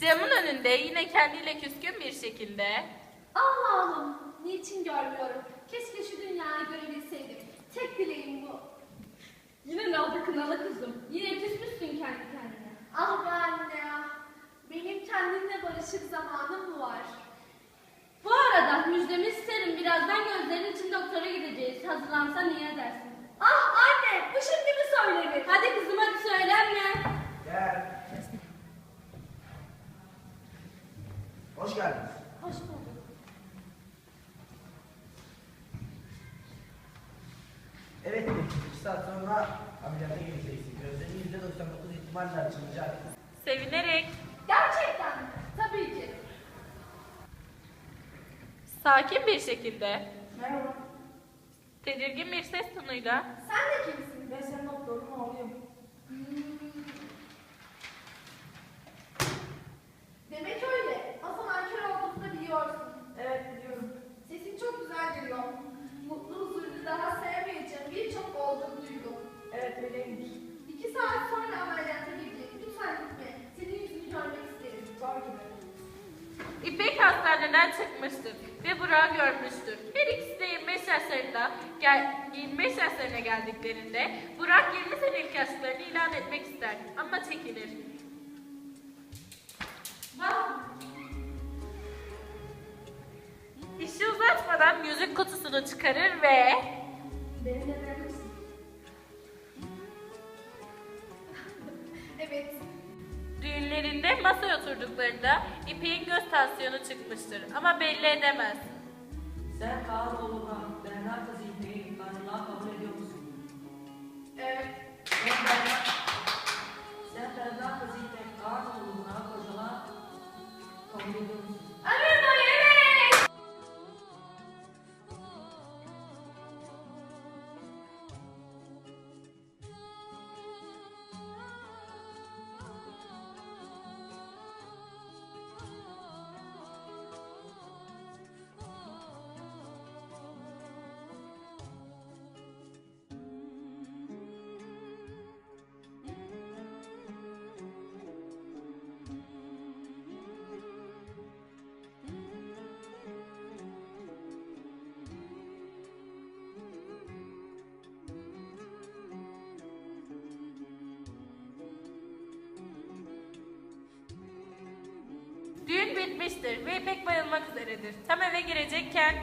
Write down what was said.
Camın önünde yine kendiyle küskün bir şekilde Allah'ım niçin görmüyorum? Keşke şu dünyayı görebilseydim. Tek dileğim bu. Yine ne oldu kınalı kızım? Yine küsmüşsün kendi kendine. Ah be anne. Benim kendimle barışık zamanım mı var? Bu arada müjdemi isterim. Birazdan gözlerin için doktora gideceğiz. Hazırlansan iyi edersin. Ah anne bu şimdi mi söylenir? Hadi kızım hadi söylenme. Gel. Hoş geldiniz. Hoş bulduk. Evet, iki saat sonra ameliyata gireceksiniz. Gözlerin yüzde 99 ihtimalle açılacak. sevinerek Gerçekten mi? Tabii ki. sakin bir şekilde Merhaba. tedirgin bir ses tonuyla Sen de kimsin? Ben senin doktorun oğluyum. Öyleymiş. İki saat sonra ameliyata girecek. Lütfen gitme. Senin yüzünü görmek isterim. Var gibi. İpek hastaneden çıkmıştır ve Burak'ı görmüştür. Her ikisi de 25 yaşlarında, gel, 25 yaşlarına geldiklerinde Burak 20 senelik yaşlarını ilan etmek ister ama çekilir. Bak. İşi uzatmadan müzik kutusunu çıkarır ve Benimle evet. düğünlerinde masaya oturduklarında İpek'in göz tansiyonu çıkmıştır ama belli edemez. Sen Kaan oğluna Berna kızı Düğün bitmiştir ve İpek bayılmak üzeredir. Tam eve girecekken